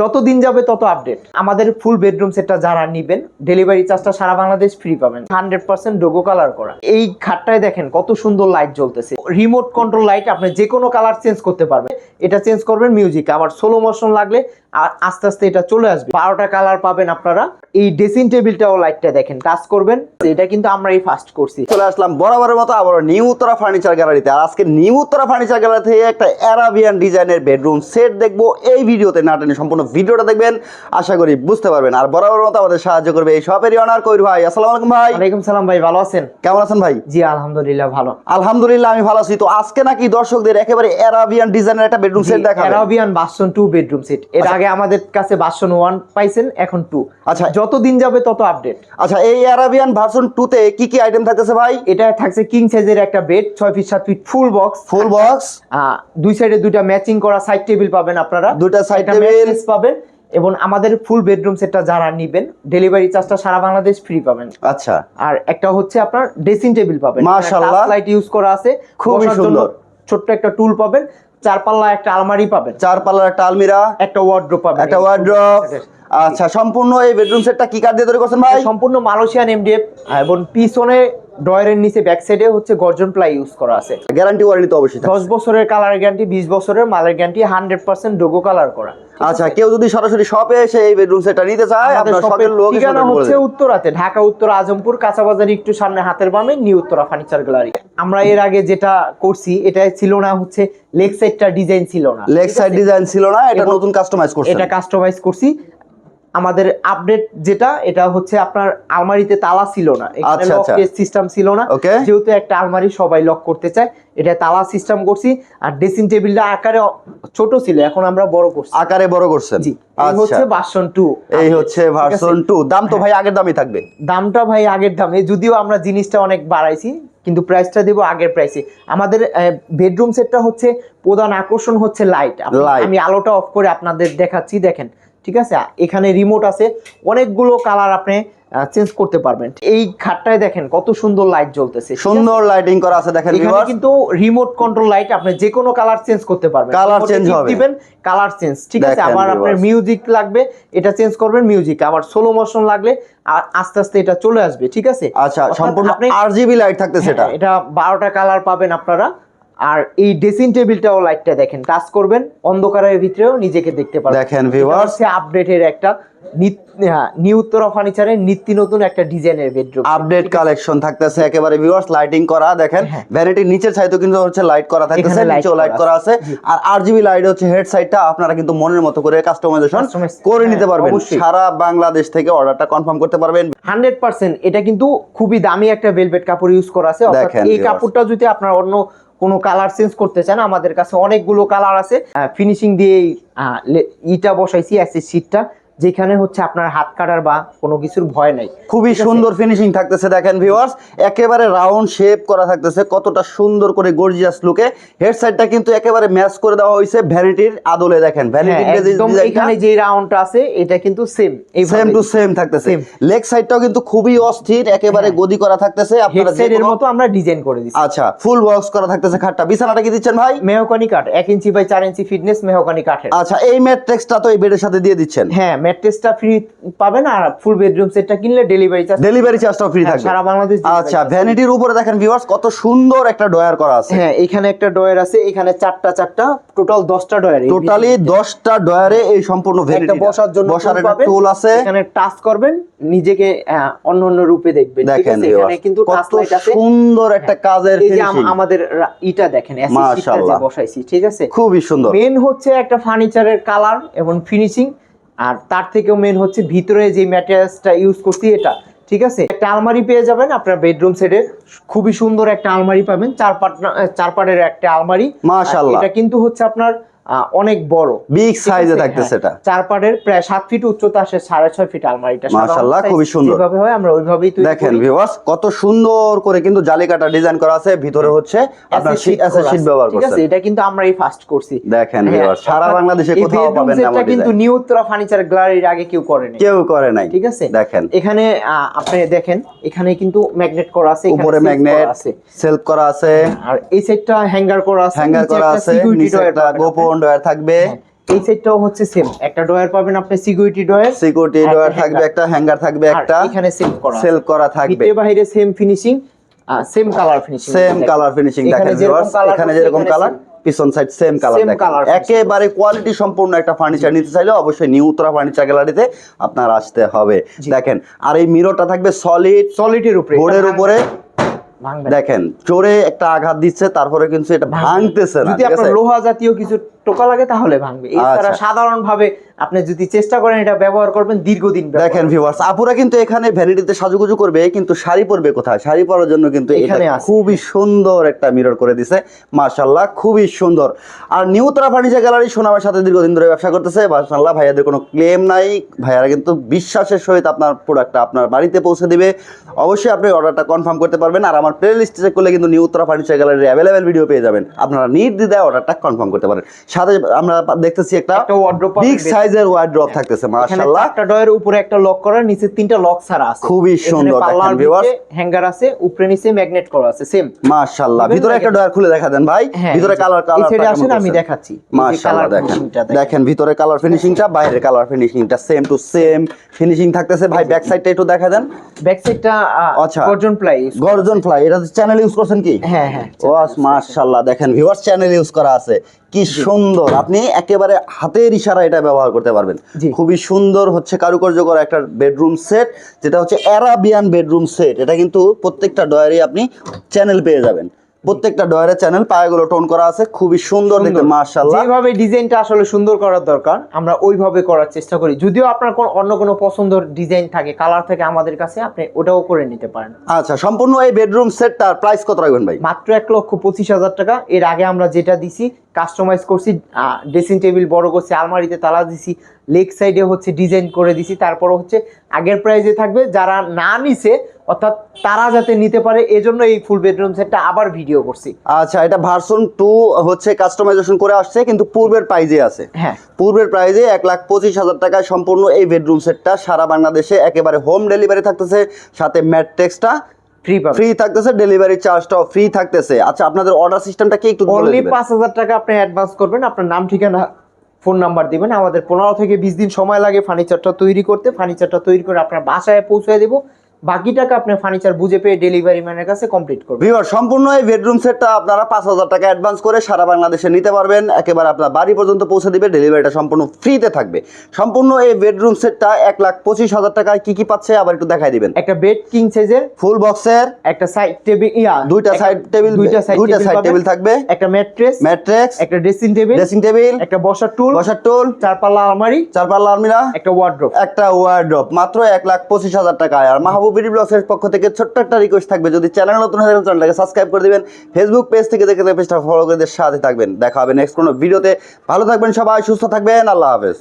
যত দিন যাবে তত আপডেট আমাদের ফুল বেডরুম সেটটা যারা নিবেন ডেলিভারি চার্জটা সারা বাংলাদেশ ফ্রি পাবেন। হান্ড্রেড পার্সেন্ট ডোগো কালার করা। এই খাটটায় দেখেন কত সুন্দর লাইট জ্বলতেছে। রিমোট কন্ট্রোল লাইট আপনি যে কোনো কালার চেঞ্জ করতে পারবেন। এটা চেঞ্জ করবেন মিউজিক আবার সোলো মোশন লাগলে আর আস্তে আস্তে এটা চলে আসবে। বারোটা কালার পাবেন আপনারা। এই ড্রেসিং টেবিলটাও লাইটটা দেখেন। টাচ করবেন। এটা কিন্তু আমরাই ফার্স্ট করছি। চলে আসলাম বরাবরের মতো আবার নিউ উত্তরা ফার্নিচার গ্যালারিতে আর আজকে নিউ উত্তরা ফার্নিচার গ্যালারি থেকে একটা অ্যারাবিয়ান ডিজাইনের বেডরুম সেট দেখব। এই ভিডিওতে না টেনে সম্পূর্ণ ভিডিওটা দেখবেন আশা করি বুঝতে পারবেন। আর বরাবরের মতো আমাদের সাহায্য করবে এই শপেরই অনার কইর ভাই। আসসালামু আলাইকুম ভাই। ওয়ালাইকুম সালাম ভাই ভালো আছেন? কেমন আছেন ভাই? জি আলহামদুলিল্লাহ ভালো। আলহামদুলিল্লাহ আমি ভালো আছি। তো আজকে নাকি দর্শকদের একেবারে অ্যারাবিয়ান ডিজাইনের একটা বেডরুম সেট দেখাবেন অ্যারাবিয়ান বাসন টু বেডরুম সেট এর আচ্ছা। আগে আমাদের কাছে বাসন ওয়ান পাইছেন এখন টু আচ্ছা। যত দিন যাবে তত আপডেট আচ্ছা এই অ্যারাবিয়ান ভার্সন টুতে কি কি আইটেম থাকতেছে ভাই? এটা থাকছে কিং সাইজের একটা বেড ছয় ফিট সাত feet full box full box দুই সাইডে দুইটা ম্যাচিং করা সাইড টেবিল পাবেন আপনারা। দুইটা table। mattress পাবেন এবং আমাদের ফুল বেডরুম সেটটা যারা নিবেন ডেলিভারি চার্জটা সারা বাংলাদেশ ফ্রি পাবেন। আচ্ছা। আর একটা হচ্ছে আপনার ড্রেসিং টেবিল পাবেন। মাশাআল্লাহ। লাইট ইউজ করা আছে। খুবই সুন্দর। ছোট্ট একটা টুল পাবেন। চার পাল্লা একটা আলমারি পাবেন। চার পাল্লার একটা আলমিরা। একটা ওয়ার্ড্রোপ পাবেন। একটা ওয়ার্ড্রপ আচ্ছা সম্পূর্ণ এই বেডরুম সেটটা কি কাঠ দিয়ে তৈরি করছেন ভাই? সম্পূর্ণ মালয়েশিয়ান এমডিএফ এবং পিছনে ডয়ারের নিচে ব্যাক সাইডে হচ্ছে গর্জন প্লাই ইউজ করা আছে। গ্যারান্টি ওয়ারেন্টি তো অবশ্যই দশ থাকবে বছরের কালার গ্যারান্টি বিশ বছরের মালের গ্যারান্টি হান্ড্রেড পার্সেন্ট ডোগো কালার করা। আচ্ছা কেউ যদি সরাসরি শপে এসে এই বেডরুম সেটটা নিতে চায় আপনার শপের ঠিকানা হচ্ছে উত্তরাতে ঢাকা উত্তর আজমপুর কাঁচাবাজার একটু সামনে হাতের বামে নিউ উত্তরা ফার্নিচার গ্যালারি আমরা এর আগে যেটা করছি এটা ছিল না হচ্ছে লেগ সাইডটা ডিজাইন ছিল না। লেগ সাইড ডিজাইন ছিল না এটা নতুন কাস্টমাইজ করছি এটা কাস্টমাইজ করছি। আমাদের আপডেট যেটা এটা হচ্ছে আপনার আলমারিতে তালা ছিল না। এখানে আচ্ছা, আচ্ছা। সিস্টেম ছিল না। যেহেতু একটা আলমারি সবাই লক করতে চায় এটা তালা সিস্টেম করছি। আর ড্রেসিং টেবিলটা আকারে ছোট ছিল এখন আমরা বড় করছি। আকারে বড় করছেন? জি আচ্ছা। হচ্ছে ভার্সন এই হচ্ছে ভার্সন টু দাম তো ভাই আগের দামই থাকবে। দামটা ভাই আগের দামে। যদিও আমরা জিনিসটা অনেক বাড়াইছি কিন্তু প্রাইসটা দেবো আগের প্রাইসে আমাদের বেডরুম সেটটা হচ্ছে প্রধান আকর্ষণ হচ্ছে লাইট। আমি আলোটা অফ করে আপনাদের দেখাচ্ছি দেখেন। ঠিক আছে? এখানে রিমোট আছে। অনেকগুলো কালার আপনি চেঞ্জ করতে পারবেন। এই খাটটায় দেখেন কত সুন্দর লাইট জ্বলতেছে সুন্দর লাইটিং করা আছে দেখেন এখানে কিন্তু রিমোট কন্ট্রোল লাইট আপনি যে কোনো কালার চেঞ্জ করতে পারবেন। কালার চেঞ্জ হবে। দিবেন কালার চেঞ্জ ঠিক আছে? আবার আপনার মিউজিক লাগবে এটা চেঞ্জ করবেন মিউজিক আবার সোলো মোশন লাগলে আস্তে আস্তে এটা চলে আসবে ঠিক আছে? আচ্ছা সম্পূর্ণ আরজিবি লাইট থাকতেছে এটা হ্যাঁ, এটা। বারোটা কালার পাবেন আপনারা। আর এই ড্রেসিং টেবিলটাও লাইটটা দেখেন টাচ করবেন অন্ধকারের ভিতরেও নিজেকে দেখতে পারবেন। দেখেন viewers। আপডেটের একটা নিউ উত্তরা ফার্নিচারের নিত্য নতুন একটা ডিজাইনের বেডরুম আপডেট কালেকশন থাকতেছে একেবারে ভিউয়ার্স লাইটিং করা দেখেন। হ্যাঁ। ভ্যানিটির নিচের সাইডেও কিন্তু হচ্ছে লাইট করা থাকতেছে নিচেও লাইট করা আছে। আর আরজিবি লাইট হচ্ছে হেড সাইডটা আপনারা কিন্তু মনের মতো করে কাস্টমাইজেশন করে নিতে হ্যাঁ, পারবেন সারা বাংলাদেশ থেকে অর্ডারটা কনফার্ম করতে পারবেন। হান্ড্রেড পার্সেন্ট এটা কিন্তু খুবই দামি একটা ভেলভেট কাপড় ইউজ করা আছে। অর্থাৎ এই কাপড়টা যদি আপনার অন্য কোনো কালার চেঞ্জ করতে চান আমাদের কাছে অনেকগুলো কালার আছে। ফিনিশিং দিয়ে ইটা বসাইছি অ্যাসিড শীটটা যেখানে হচ্ছে আপনার হাত কাটার বা কোনো কিছুর ভয় নাই। খুবই সুন্দর ফিনিশিং থাকতেছে দেখেন ভিউয়ার্স একেবারে রাউন্ড শেপ করা থাকতেছে কতটা সুন্দর করে গর্জিয়াস লুকে হেড সাইডটা কিন্তু একেবারে ম্যাচ করে দেওয়া হয়েছে ভ্যানিটির আদলে দেখেন। হ্যাঁ, এখানে যে রাউন্ডটা আছে এটা কিন্তু সেম সেম টু সেম থাকতেছে। লেগ সাইডটাও কিন্তু খুবই অস্থির একেবারে হ্যাঁ। গদি করা থাকতেছে। আপনারা মতো আমরা ডিজাইন করে দিচ্ছি আচ্ছা ফুল বক্স করা থাকতেছে খাটটা। বিছানাটা কি দিচ্ছেন ভাই? মেহকানি কাঠ এক ইঞ্চি বাই চার ইঞ্চি ফিটনেস মেহকানি কাঠের। আচ্ছা এই ম্যাট্রিক্সটা তো এই বেডের সাথে দিয়ে দিচ্ছেন। হ্যাঁ ম্যাট্রেসটা ফ্রি পাবেন আর ফুল বেডরুম সেটটা কিনলে ডেলিভারি চার্জ ডেলিভারি চার্জটাও ফ্রি থাকবে হ্যাঁ, সারা বাংলাদেশ আচ্ছা ভ্যানিটির উপরে দেখেন ভিউয়ার্স কত সুন্দর একটা ডয়ার করা আছে। হ্যাঁ এখানে একটা ডয়ার আছে এখানে চারটা চারটা টোটাল দশটা ডয়ার টোটালি দশটা ডয়ারে এই সম্পূর্ণ ভ্যানিটি বসার জন্য বসার একটা টুল আছে। এখানে টাচ করবেন নিজেকে অন্য অন্য রূপে দেখবেন ঠিক আছে? এখানে কিন্তু টাচ লাইট আছে। সুন্দর একটা কাজের এই যে ফিনিশিং আমাদের ইটা দেখেন acid sheet টা যে বসাইছি ঠিক আছে? খুবই সুন্দর। মেন হচ্ছে একটা ফার্নিচারের কালার এবং ফিনিশিং আর তার থেকেও মেন হচ্ছে ভিতরে যে ম্যাটেরিয়ালসটা ইউজ করছি এটা ঠিক আছে? একটা আলমারি পেয়ে যাবেন আপনার বেডরুম সেটে খুবই সুন্দর একটা আলমারি পাবেন চার পাট চার পাটের একটা আলমারি। মাসাল্লাহ মাশাআল্লাহ। এটা কিন্তু হচ্ছে আপনার অনেক বড়। বিগ সাইজে আছে? থাকতেছে হ্যাঁ, চার পাটের প্রায় সাত ফিট উচ্চতা আসে সাড়ে ছয় ফিট আলমারিটা। মাশাআল্লাহ, খুবই সুন্দর। যেভাবে হয় আমরা ওইভাবেই তৈরি দেখেন করি। ভিউয়ার্স কত সুন্দর করে কিন্তু জালিকাটা ডিজাইন করা আছে। ভিতরে হচ্ছে আপনার করা শীট আছে, ব্যবহার ঠিক আছে এটা কিন্তু আমরাই ফার্স্ট করছি। দেখেন হ্যাঁ, সারা বাংলাদেশে কোথাও পাবেন না এমন কিন্তু নিউ উত্তরা ফার্নিচার গ্যালারির আগে কেউ করেনি কেউ করে নাই। ঠিক আছে? দেখেন। এখানে আপনি দেখেন এখানে কিন্তু ম্যাগনেট করা আছে উপরে ম্যাগনেট করা আছে। সেলফ করা আছে। আর এই সাইডটা হ্যাঙ্গার করা আছে হ্যাঙ্গার করা আছে নিচে একটা পাবেন গোপন ডয়ার থাকবে? হ্যাঁ, এই সেটটাও হচ্ছে সেম একটা ডয়ার পাবেন আপনি সিকিউরিটি ডয়ার সিকিউরিটি ডোয়ার থাকবে একটা হ্যাঙ্গার থাকবে একটা এখানে সেম করা। সেল করা থাকবে। ভিতরে বাইরে same finishing same colour finishing same colour finishing দেখেন viewers, এখানে যেরকম কালার পিছন সাইড সেম কালার দেখেন। একেবারে কোয়ালিটি সম্পূর্ণ একটা ফার্নিচার নিতে চাইলে অবশ্যই নিউ উত্তরা ফার্নিচার গ্যালারিতে আপনার আসতে হবে। দেখেন আর এই মিররটা থাকবে সলিড সলিডের উপরে। বোর্ডের উপরে। দেখেন জোরে একটা আঘাত দিচ্ছে তারপরে কিন্তু এটা ভাঙতেছে না যদি আপনার লোহা জাতীয় কিছু টোকা লাগে তাহলে ভাঙবে। এছাড়া আচ্ছা। সাধারণ ভাবে আপনি যদি চেষ্টা করেন এটা ব্যবহার করবেন দীর্ঘদিন দেখেন ভিউয়ার্স আপুরা কিন্তু এখানে ভ্যানিটিতে সাজুগুজু করবে কিন্তু শাড়ি পরবে কোথায়? শাড়ি পরার জন্য কিন্তু এটা এখানে খুবই সুন্দর একটা মিরর করে দিছে। মাশাল্লাহ খুবই সুন্দর। আর নিউ তারা ফার্নিচার গ্যালারি সুনামের সাথে দীর্ঘদিন ধরে ব্যবসা করতেছে। মাশাল্লাহ ভাইয়াদের কোনো ক্লেম নাই। ভাইয়ারা কিন্তু বিশ্বাসের সহিত আপনার প্রোডাক্টটা আপনার বাড়িতে পৌঁছে দিবে। অবশ্যই আপনি অর্ডারটা কনফার্ম করতে পারবেন। আর আমার প্লে লিস্টে চেক করলে কিন্তু নিউ উত্তরা ফার্নিচার গ্যালারির অ্যাভেলেবেল ভিডিও পেয়ে যাবেন। আপনারা নির্দ্বিধায় অর্ডারটা কনফার্ম করতে পারেন। সাথে আমরা দেখতেছি একটা একটা বিগ সাইজের ওয়ার্ড্রপ থাকতেছে চারটা ডয়ের উপরে একটা লক করা নিচে তিনটা লক ছাড়া আছে। খুবই সুন্দর দেখেন, viewers। হ্যাঙ্গার আছে উপরে নিচে ম্যাগনেট করা আছে সেম মাশাআল্লাহ। ভিতরে একটা ডয়ার খুলে দেখা দেন ভাই। হ্যাঁ, ভিতরে কালার এই কালার সাইডে আসেন আমি দেখাচ্ছি। মাশাআল্লাহ দেখেন। টা দেখেন। ভিতরে কালার ফিনিশিংটা বাইরের কালার ফিনিশিংটা সেম টু সেম ফিনিশিং থাকতেছে। ভাই ব্যাক সাইডটা একটু দেখা দেন। ব্যাক সাইডটা আচ্ছা। গর্জন প্লাই। গর্জন ফ্লাই এটা চ্যানেল ইউজ করছেন কি? হ্যাঁ হ্যাঁ। ও মাশাআল্লাহ। দেখেন ভিউয়ার্স চ্যানেল ইউজ করা আছে। কি সুন্দর। আপনি একেবারে হাতের ইশারা এটা ব্যবহার করতে পারবেন। খুবই সুন্দর হচ্ছে কারুকার্য করা একটা বেডরুম সেট যেটা হচ্ছে অ্যারাবিয়ান বেডরুম সেট। এটা কিন্তু প্রত্যেকটা ডয়ারে আপনি চ্যানেল পেয়ে যাবেন। প্রত্যেকটা ডয়ারে চ্যানেল পায়েগুলো টোন করা আছে খুবই সুন্দর দেখতে মাশাআল্লাহ। যেভাবে ডিজাইনটা আসলে সুন্দর করার দরকার আমরা ওইভাবে করার চেষ্টা করি। যদিও আপনার কোন অন্য কোনো পছন্দের ডিজাইন থাকে কালার থাকে আমাদের কাছে আপনি ওটাও করে নিতে পারেন। আচ্ছা সম্পূর্ণ এই বেডরুম সেটটার প্রাইস কত রাখবেন ভাই? মাত্র এক লক্ষ পঁচিশ হাজার টাকা। এর আগে আমরা যেটা দিছি কাস্টমাইজ করছি ড্রেসিং টেবিল বড় করছি আলমারিতে তালা দিছি লেগ সাইডে হচ্ছে ডিজাইন করে দিছি তারপর হচ্ছে আগের প্রাইজে থাকবে যারা না নিছে অর্থাৎ তারা যাতে নিতে পারে এজন্য এই ফুল বেডরুম সেটটা আবার ভিডিও করছি। আচ্ছা এটা ভার্সন টু হচ্ছে কাস্টমাইজেশন করে আসছে কিন্তু পূর্বের প্রাইজে আছে। হ্যাঁ। পূর্বের প্রাইজে এক লাখ পঁচিশ হাজার টাকায় সম্পূর্ণ এই বেডরুম সেটটা সারা বাংলাদেশে একেবারে হোম ডেলিভারি থাকতেছে সাথে ম্যাট্রিক্সটা ফ্রি পাবেন ফ্রি থাকতেছে ডেলিভারি চার্জটাও ফ্রি থাকতেছে। আচ্ছা আপনাদের অর্ডার সিস্টেমটা কি একটু অনলি দিবেন? পাঁচ হাজার টাকা আপনি অ্যাডভান্স করবেন আপনার নাম ঠিকানা ফোন নাম্বার দিবেন। আমাদের পনেরো থেকে বিশ দিন সময় লাগে ফার্নিচারটা তৈরি করতে। ফার্নিচারটা তৈরি করে আপনার বাসায় পৌঁছে দেবো। বাকি টাকা আপনি ফার্নিচার বুঝে পেয়ে ডেলিভারি ম্যানের কাছে কমপ্লিট করবেন। ভিউয়ার সম্পূর্ণ এই বেডরুম সেটটা আপনারা পাঁচ হাজার টাকা অ্যাডভান্স করে সারা বাংলাদেশে নিতে পারবেন। একেবারে আপনার বাড়ি পর্যন্ত পৌঁছে দিবে ডেলিভারিটা সম্পূর্ণ ফ্রিতে থাকবে। সম্পূর্ণ এই বেডরুম সেটটা এক লাখ পঁচিশ হাজার টাকায় কি কি পাচ্ছে আবার একটু দেখাই দিবেন। একটা বেড কিং সাইজের ফুল বক্সের একটা সাইড টেবিল ইয়া দুইটা সাইড টেবিল দুইটা সাইড দুইটা সাইড টেবিল থাকবে। একটা ম্যাট্রেস ম্যাট্রিক্স একটা ড্রেসিং টেবিল ড্রেসিং টেবিল একটা বসার টুল বসার টুল চার পাল্লা আলমারি চার পাল্লা আলমিরা একটা ওয়ার্ড্রোব একটা ওয়ার্ড্রপ মাত্র এক লাখ পঁচিশ হাজার টাকায়। আর মাহবুবির ব্লগসের পক্ষ থেকে ছোট্ট একটা রিকোয়েস্ট থাকবে। যদি চ্যানেল নতুন হয়ে থাকে চ্যানেলটাকে সাবস্ক্রাইব করে দেবেন। ফেসবুক পেজ থেকে দেখে পেজটা ফলো করে সাথে থাকবেন। দেখা হবে নেক্সট কোনো ভিডিওতে ভালো থাকবেন সবাই, সুস্থ থাকবেন। আল্লাহ হাফেজ।